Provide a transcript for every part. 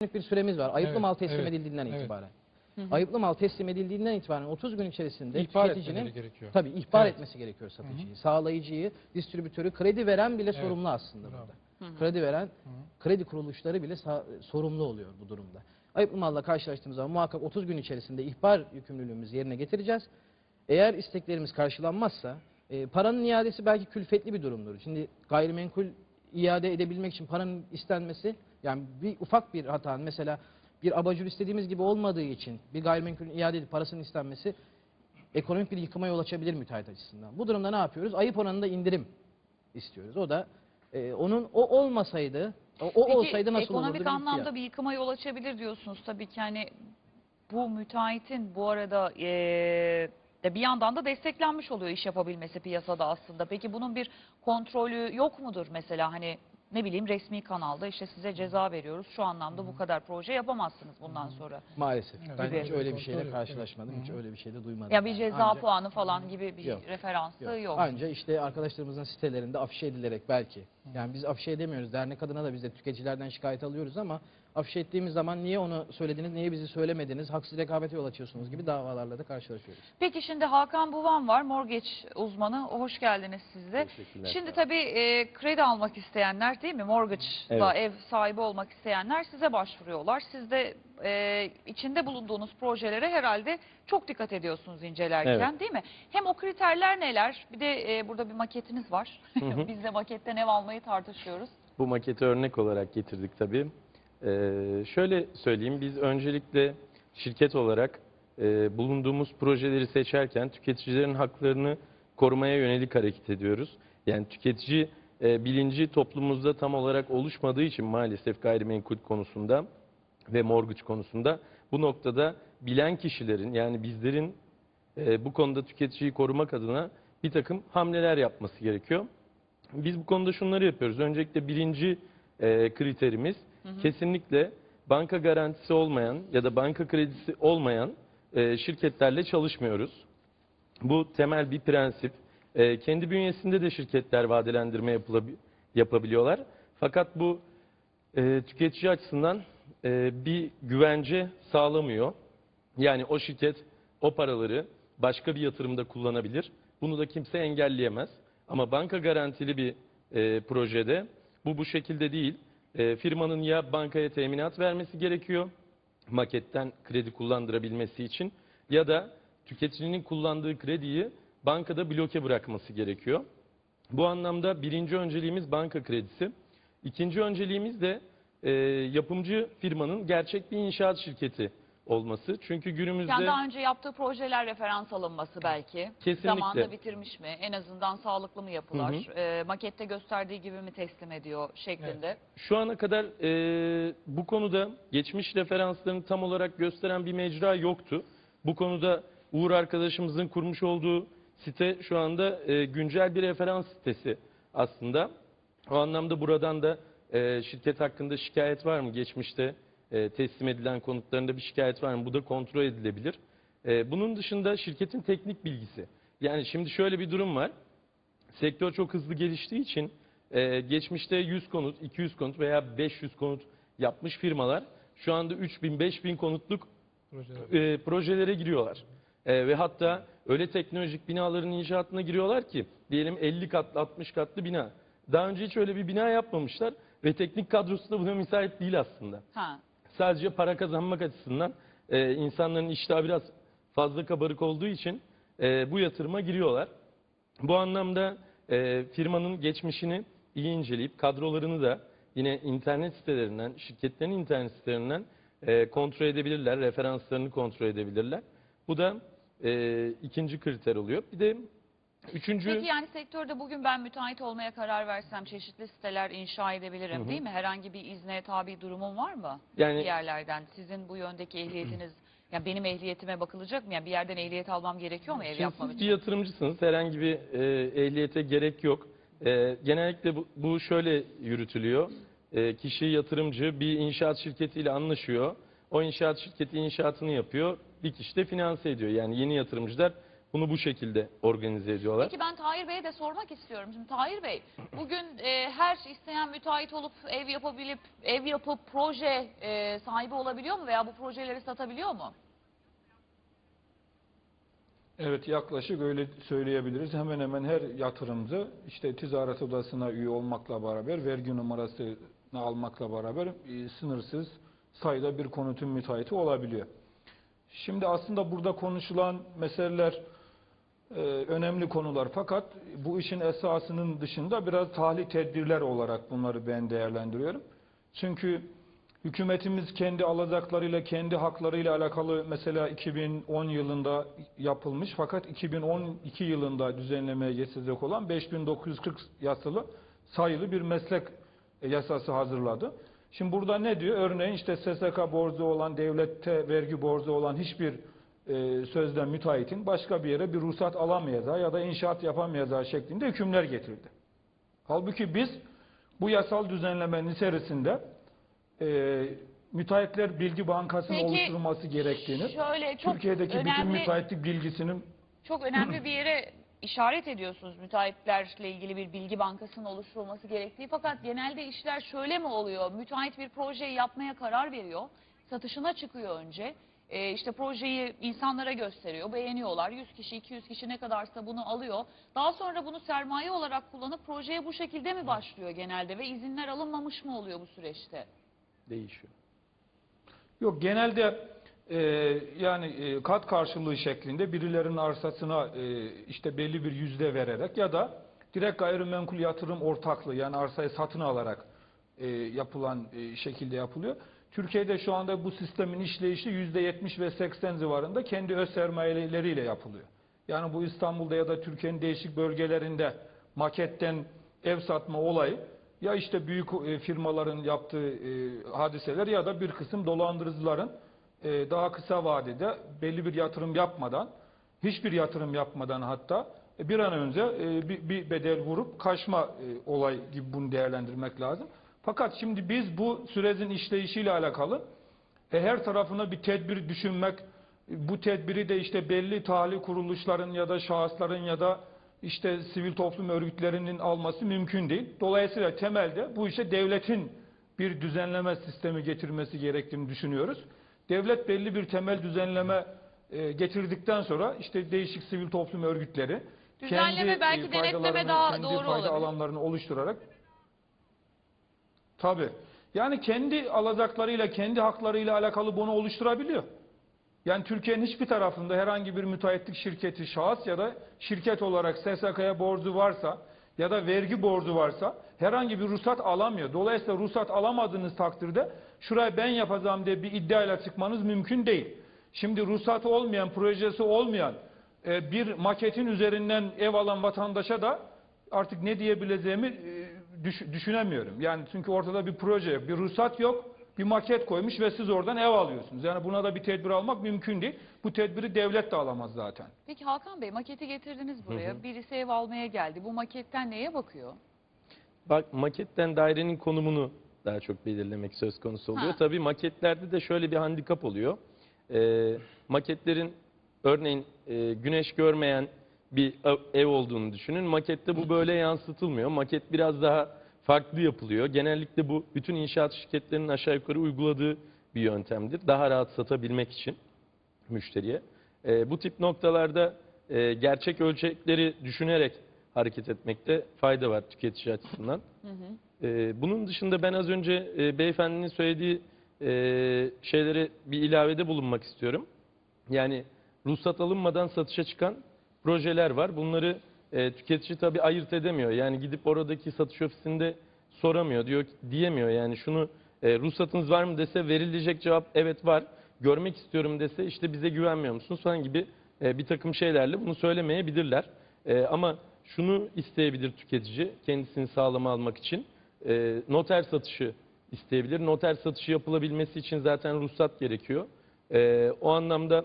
günlük bir süremiz var. Ayıplı Evet, mal teslim evet, edildiğinden evet. itibaren. Ayıplı mal teslim edildiğinden itibaren 30 gün içerisinde İhbar tüketicinin gerekiyor. tabii ihbar Evet. etmesi gerekiyor satıcıyı. Sağlayıcıyı, distribütörü, kredi veren bile Evet. sorumlu aslında Bravo. burada. Kredi veren, kredi kuruluşları bile sorumlu oluyor bu durumda. Ayıplı malla karşılaştığımız zaman muhakkak 30 gün içerisinde ihbar yükümlülüğümüzü yerine getireceğiz. Eğer isteklerimiz karşılanmazsa e, paranın iadesi belki külfetli bir durumdur. Şimdi gayrimenkul iade edebilmek için paranın istenmesi yani bir ufak bir hatanın mesela bir abajur istediğimiz gibi olmadığı için bir gayrimenkulün iade edip parasının istenmesi ekonomik bir yıkıma yol açabilir müteahhit açısından. Bu durumda ne yapıyoruz? Ayıp oranında indirim istiyoruz. O da e, onun o olmasaydı o, o Peki, olsaydı nasıl olurdu? ekonomik anlamda bir yıkıma yol açabilir diyorsunuz. Tabii ki hani bu müteahhitin bu arada eee, de bir yandan da desteklenmiş oluyor iş yapabilmesi piyasada aslında. Peki bunun bir kontrolü yok mudur mesela hani ne bileyim resmi kanalda işte size ceza veriyoruz. Şu anlamda bu kadar proje yapamazsınız bundan sonra. Maalesef. Evet. Ben Gibi. hiç öyle bir şeyle karşılaşmadım. Hiç öyle bir şey de duymadım. Ya bir ceza Ancak- puanı falan gibi bir Yok, referansı Yok. yok. Anca işte arkadaşlarımızın sitelerinde afişe edilerek belki. Yani biz afişe edemiyoruz. Dernek adına da biz de tüketicilerden şikayet alıyoruz ama afişe ettiğimiz zaman niye onu söylediniz, niye bizi söylemediniz, haksız rekabete yol açıyorsunuz gibi davalarla da karşılaşıyoruz. Peki şimdi Hakan Buvan var, mortgage uzmanı. Hoş geldiniz siz de. Şimdi tabii e, kredi almak isteyenler değil mi? Mortgage'la Evet. ev sahibi olmak isteyenler size başvuruyorlar. Siz de e, içinde bulunduğunuz projelere herhalde çok dikkat ediyorsunuz incelerken değil mi? Hem o kriterler neler? Bir de e, burada bir maketiniz var. Biz de maketten ev almayı tartışıyoruz. Bu maketi örnek olarak getirdik tabii. Ee, şöyle söyleyeyim, biz öncelikle şirket olarak e, bulunduğumuz projeleri seçerken tüketicilerin haklarını korumaya yönelik hareket ediyoruz. Yani tüketici e, bilinci toplumumuzda tam olarak oluşmadığı için maalesef gayrimenkul konusunda ve mortgage konusunda bu noktada bilen kişilerin yani bizlerin e, bu konuda tüketiciyi korumak adına bir takım hamleler yapması gerekiyor. Biz bu konuda şunları yapıyoruz. Öncelikle birinci e, kriterimiz kesinlikle banka garantisi olmayan ya da banka kredisi olmayan e, şirketlerle çalışmıyoruz. Bu temel bir prensip. E, kendi bünyesinde de şirketler vadelendirme yapabiliyorlar. Fakat bu e, tüketici açısından e, bir güvence sağlamıyor. Yani o şirket o paraları başka bir yatırımda kullanabilir. Bunu da kimse engelleyemez. Ama banka garantili bir e, projede bu bu şekilde değil. E, firmanın ya bankaya teminat vermesi gerekiyor maketten kredi kullandırabilmesi için ya da tüketicinin kullandığı krediyi bankada bloke bırakması gerekiyor. Bu anlamda birinci önceliğimiz banka kredisi. İkinci önceliğimiz de e, yapımcı firmanın gerçek bir inşaat şirketi olması. Çünkü günümüzde Yani daha önce yaptığı projeler referans alınması belki. Kesinlikle. Zamanında bitirmiş mi? En azından sağlıklı mı yapılar? E, makette gösterdiği gibi mi teslim ediyor şeklinde. Şu ana kadar e, bu konuda geçmiş referanslarını tam olarak gösteren bir mecra yoktu. Bu konuda Uğur arkadaşımızın kurmuş olduğu site şu anda e, güncel bir referans sitesi aslında. O anlamda buradan da e, şirket hakkında şikayet var mı? Geçmişte e, teslim edilen konutlarında bir şikayet var mı? Bu da kontrol edilebilir. E, bunun dışında şirketin teknik bilgisi. Yani şimdi şöyle bir durum var sektör çok hızlı geliştiği için e, geçmişte 100 konut, 200 konut veya 500 konut yapmış firmalar şu anda 3000, 5000 konutluk Projeler. e, projelere giriyorlar. E, ve hatta öyle teknolojik binaların inşaatına giriyorlar ki diyelim 50 katlı, 60 katlı bina. Daha önce hiç öyle bir bina yapmamışlar ve teknik kadrosu da buna müsait değil aslında. Ha. Sadece para kazanmak açısından e, insanların iştahı biraz fazla kabarık olduğu için e, bu yatırıma giriyorlar. Bu anlamda e, firmanın geçmişini iyi inceleyip kadrolarını da yine internet sitelerinden, şirketlerin internet sitelerinden e, kontrol edebilirler, referanslarını kontrol edebilirler. Bu da e, ikinci kriter oluyor. Bir de üçüncü... Peki yani sektörde bugün ben müteahhit olmaya karar versem çeşitli siteler inşa edebilirim değil mi? Herhangi bir izne tabi durumum var mı? Yani- Bir yerlerden sizin bu yöndeki ehliyetiniz yani benim ehliyetime bakılacak mı? Yani bir yerden ehliyet almam gerekiyor mu ev Şimdi yapmam siz için? bir yatırımcısınız. Herhangi bir e, ehliyete gerek yok. E, genellikle bu, bu şöyle yürütülüyor. E, kişi yatırımcı bir inşaat şirketiyle anlaşıyor. O inşaat şirketi inşaatını yapıyor. Bir kişi de finanse ediyor. Yani yeni yatırımcılar bunu bu şekilde organize ediyorlar. Peki ben Tahir Bey'e de sormak istiyorum. Şimdi Tahir Bey, bugün e, her isteyen müteahhit olup ev yapabilip, ev yapıp proje e, sahibi olabiliyor mu veya bu projeleri satabiliyor mu? Evet yaklaşık öyle söyleyebiliriz. Hemen hemen her yatırımcı işte ticaret odasına üye olmakla beraber vergi numarasını almakla beraber e, sınırsız sayıda bir konutun müteahhiti olabiliyor. Şimdi aslında burada konuşulan meseleler e, önemli konular fakat bu işin esasının dışında biraz tahli tedbirler olarak bunları ben değerlendiriyorum. Çünkü hükümetimiz kendi alacaklarıyla, kendi haklarıyla alakalı mesela 2010 yılında yapılmış fakat 2012 yılında düzenlemeye geçecek olan 5940 yasalı sayılı bir meslek yasası hazırladı. Şimdi burada ne diyor? Örneğin işte SSK borcu olan, devlette vergi borcu olan hiçbir e, sözde müteahhitin başka bir yere bir ruhsat alamayacağı ya da inşaat yapamayacağı şeklinde hükümler getirdi. Halbuki biz bu yasal düzenlemenin içerisinde e, müteahhitler bilgi bankasını Peki, oluşturulması gerektiğini, Şöyle çok Türkiye'deki bütün önemli, müteahhitlik bilgisinin çok önemli bir yere işaret ediyorsunuz müteahhitlerle ilgili bir bilgi bankasının oluşturulması gerektiği. Fakat genelde işler şöyle mi oluyor? Müteahhit bir projeyi yapmaya karar veriyor. Satışına çıkıyor önce. Ee, işte projeyi insanlara gösteriyor. Beğeniyorlar. 100 kişi, 200 kişi ne kadarsa bunu alıyor. Daha sonra bunu sermaye olarak kullanıp projeye bu şekilde mi başlıyor genelde? Ve izinler alınmamış mı oluyor bu süreçte? Değişiyor. Yok genelde e, yani e, kat karşılığı şeklinde birilerinin arsasına e, işte belli bir yüzde vererek ya da direkt gayrimenkul yatırım ortaklığı yani arsayı satın alarak e, yapılan e, şekilde yapılıyor. Türkiye'de şu anda bu sistemin işleyişi yüzde 70 ve 80 civarında kendi öz sermayeleriyle yapılıyor. Yani bu İstanbul'da ya da Türkiye'nin değişik bölgelerinde maketten ev satma olayı ya işte büyük e, firmaların yaptığı e, hadiseler ya da bir kısım dolandırıcıların e, daha kısa vadede belli bir yatırım yapmadan, hiçbir yatırım yapmadan hatta e, bir an önce e, bir, bedel vurup kaçma e, olay gibi bunu değerlendirmek lazım. Fakat şimdi biz bu sürecin işleyişiyle alakalı her tarafına bir tedbir düşünmek, bu tedbiri de işte belli tahli kuruluşların ya da şahısların ya da işte sivil toplum örgütlerinin alması mümkün değil. Dolayısıyla temelde bu işe devletin bir düzenleme sistemi getirmesi gerektiğini düşünüyoruz. Devlet belli bir temel düzenleme e, getirdikten sonra işte değişik sivil toplum örgütleri Düzenleme belki e, denetleme daha kendi doğru fayda olabilir. alanlarını oluşturarak tabi yani kendi alacaklarıyla kendi haklarıyla alakalı bunu oluşturabiliyor. Yani Türkiye'nin hiçbir tarafında herhangi bir müteahhitlik şirketi, şahıs ya da şirket olarak SSK'ya borcu varsa ya da vergi borcu varsa herhangi bir ruhsat alamıyor. Dolayısıyla ruhsat alamadığınız takdirde şurayı ben yapacağım diye bir iddiayla çıkmanız mümkün değil. Şimdi ruhsatı olmayan, projesi olmayan e, bir maketin üzerinden ev alan vatandaşa da artık ne diyebileceğimi e, düş- düşünemiyorum. Yani çünkü ortada bir proje yok, bir ruhsat yok, bir maket koymuş ve siz oradan ev alıyorsunuz. Yani buna da bir tedbir almak mümkün değil. Bu tedbiri devlet de alamaz zaten. Peki Hakan Bey maketi getirdiniz buraya. Birisi ev almaya geldi. Bu maketten neye bakıyor? Bak maketten dairenin konumunu daha çok belirlemek söz konusu oluyor. Ha. Tabii maketlerde de şöyle bir handikap oluyor. Ee, maketlerin örneğin e, güneş görmeyen bir ev olduğunu düşünün. Makette bu böyle yansıtılmıyor. Maket biraz daha farklı yapılıyor. Genellikle bu bütün inşaat şirketlerinin aşağı yukarı uyguladığı bir yöntemdir. Daha rahat satabilmek için müşteriye. Ee, bu tip noktalarda e, gerçek ölçekleri düşünerek hareket etmekte fayda var tüketici açısından. Ee, bunun dışında ben az önce e, beyefendinin söylediği e, şeylere bir ilavede bulunmak istiyorum. Yani ruhsat alınmadan satışa çıkan projeler var. Bunları e, tüketici tabii ayırt edemiyor. Yani gidip oradaki satış ofisinde soramıyor, diyor diyemiyor. Yani şunu e, ruhsatınız var mı dese verilecek cevap evet var. Görmek istiyorum dese işte bize güvenmiyor musunuz falan gibi e, bir takım şeylerle bunu söylemeyebilirler. E, ama şunu isteyebilir tüketici kendisini sağlama almak için. E, noter satışı isteyebilir. Noter satışı yapılabilmesi için zaten ruhsat gerekiyor. E, o anlamda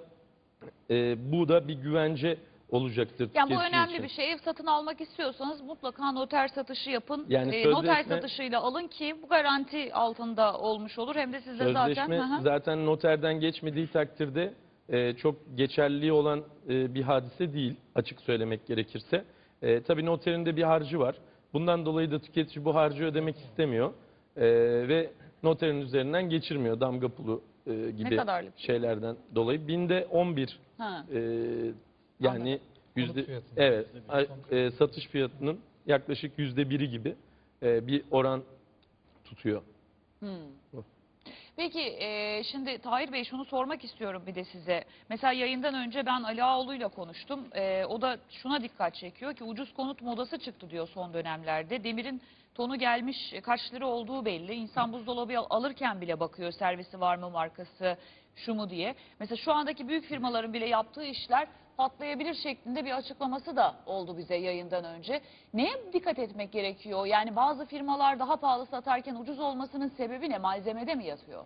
e, bu da bir güvence olacaktır Yani bu önemli için. bir şey. Ev satın almak istiyorsanız mutlaka noter satışı yapın. Yani noter sözleşme- satışıyla alın ki bu garanti altında olmuş olur. Hem de size zaten... Sözleşme hı. zaten noterden geçmediği takdirde e, çok geçerli olan e, bir hadise değil açık söylemek gerekirse. E, tabii noterin de bir harcı var. Bundan dolayı da tüketici bu harcı ödemek istemiyor E, ve noterin üzerinden geçirmiyor damga pulu e, gibi şeylerden dolayı. Binde 11 Ha. e, yani yüzde evet e, satış fiyatının yaklaşık yüzde biri gibi e, bir oran tutuyor. Peki e, şimdi Tahir Bey şunu sormak istiyorum bir de size. Mesela yayından önce ben Ali Ağoğlu'yla konuştum. E, o da şuna dikkat çekiyor ki ucuz konut modası çıktı diyor son dönemlerde. Demirin tonu gelmiş e, kaç lira olduğu belli. İnsan buzdolabı al- alırken bile bakıyor servisi var mı markası şu mu diye. Mesela şu andaki büyük firmaların bile yaptığı işler patlayabilir şeklinde bir açıklaması da oldu bize yayından önce. Neye dikkat etmek gerekiyor? Yani bazı firmalar daha pahalı satarken ucuz olmasının sebebi ne? Malzemede mi yatıyor?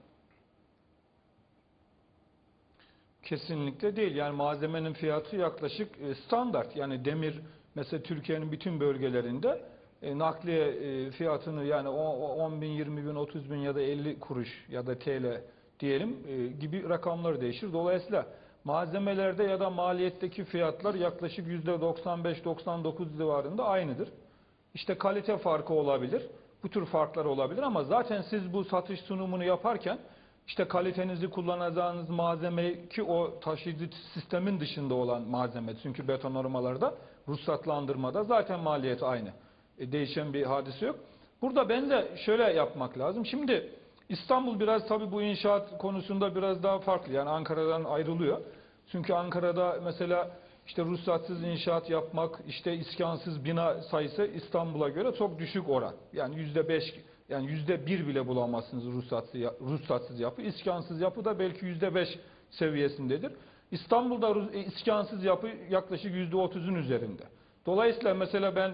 Kesinlikle değil. Yani malzemenin fiyatı yaklaşık e, standart. Yani demir mesela Türkiye'nin bütün bölgelerinde e, nakliye e, fiyatını yani o- o 10 bin, 20 bin, 30 bin ya da 50 kuruş ya da TL diyelim e, gibi rakamlar değişir. Dolayısıyla malzemelerde ya da maliyetteki fiyatlar yaklaşık %95-99 civarında aynıdır. İşte kalite farkı olabilir. Bu tür farklar olabilir ama zaten siz bu satış sunumunu yaparken işte kalitenizi kullanacağınız malzeme ki o taşıyıcı sistemin dışında olan malzeme. Çünkü betonarmalarda ruhsatlandırmada zaten maliyet aynı. E, değişen bir hadise yok. Burada ben de şöyle yapmak lazım. Şimdi İstanbul biraz tabii bu inşaat konusunda biraz daha farklı. Yani Ankara'dan ayrılıyor. Çünkü Ankara'da mesela işte ruhsatsız inşaat yapmak, işte iskansız bina sayısı İstanbul'a göre çok düşük oran. Yani yüzde beş, yani yüzde bir bile bulamazsınız ruhsatsız, ruhsatsız yapı. İskansız yapı da belki yüzde beş seviyesindedir. İstanbul'da e, iskansız yapı yaklaşık yüzde otuzun üzerinde. Dolayısıyla mesela ben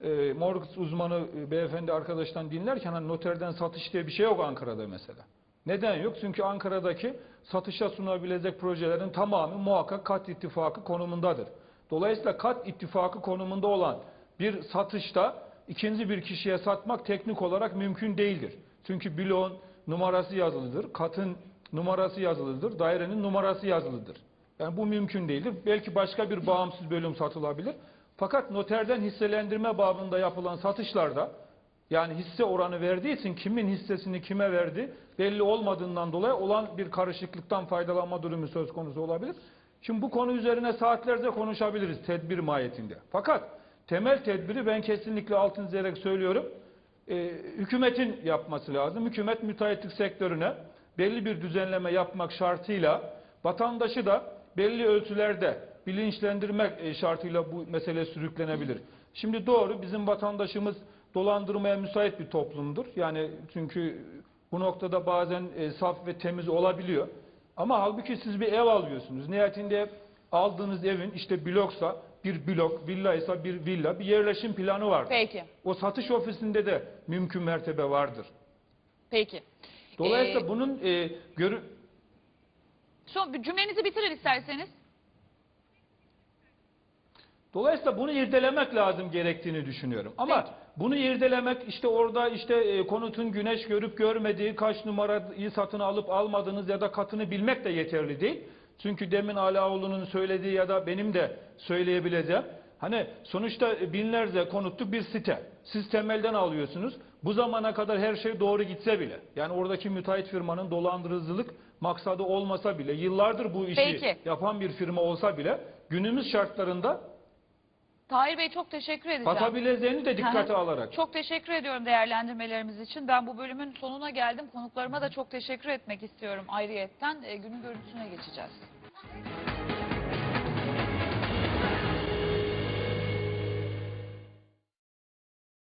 e, mortgage uzmanı e, beyefendi arkadaştan dinlerken hani noterden satış diye bir şey yok Ankara'da mesela. Neden yok? Çünkü Ankara'daki satışa sunabilecek projelerin tamamı muhakkak kat ittifakı konumundadır. Dolayısıyla kat ittifakı konumunda olan bir satışta ikinci bir kişiye satmak teknik olarak mümkün değildir. Çünkü bloğun numarası yazılıdır, katın numarası yazılıdır, dairenin numarası yazılıdır. Yani bu mümkün değildir. Belki başka bir bağımsız bölüm satılabilir. Fakat noterden hisselendirme babında yapılan satışlarda yani hisse oranı verdiği için kimin hissesini kime verdi belli olmadığından dolayı olan bir karışıklıktan faydalanma durumu söz konusu olabilir. Şimdi bu konu üzerine saatlerce konuşabiliriz tedbir mahiyetinde. Fakat temel tedbiri ben kesinlikle altın çizerek söylüyorum. Ee, hükümetin yapması lazım. Hükümet müteahhitlik sektörüne belli bir düzenleme yapmak şartıyla vatandaşı da belli ölçülerde bilinçlendirmek e, şartıyla bu mesele sürüklenebilir. Şimdi doğru bizim vatandaşımız dolandırmaya müsait bir toplumdur. Yani çünkü bu noktada bazen e, saf ve temiz olabiliyor. Ama halbuki siz bir ev alıyorsunuz. Nihayetinde aldığınız evin işte bloksa bir blok, villaysa bir villa, bir yerleşim planı vardır. Peki. O satış ofisinde de mümkün mertebe vardır. Peki. Dolayısıyla Ee, bunun e, görü Son cümlenizi bitirin isterseniz. Dolayısıyla bunu irdelemek lazım gerektiğini düşünüyorum. Ama Peki. bunu irdelemek işte orada işte e, konutun güneş görüp görmediği kaç numarayı satın alıp almadığınız ya da katını bilmek de yeterli değil. Çünkü demin Alaoğlu'nun söylediği ya da benim de söyleyebileceğim. Hani sonuçta binlerce konutlu bir site. Siz temelden alıyorsunuz. Bu zamana kadar her şey doğru gitse bile. Yani oradaki müteahhit firmanın dolandırıcılık maksadı olmasa bile yıllardır bu işi Peki. yapan bir firma olsa bile günümüz şartlarında Tahir Bey çok teşekkür edeceğim. Batabileceğini de dikkate alarak. Çok teşekkür ediyorum değerlendirmelerimiz için. Ben bu bölümün sonuna geldim. Konuklarıma da çok teşekkür etmek istiyorum ayrıyetten. E, günün görüntüsüne geçeceğiz.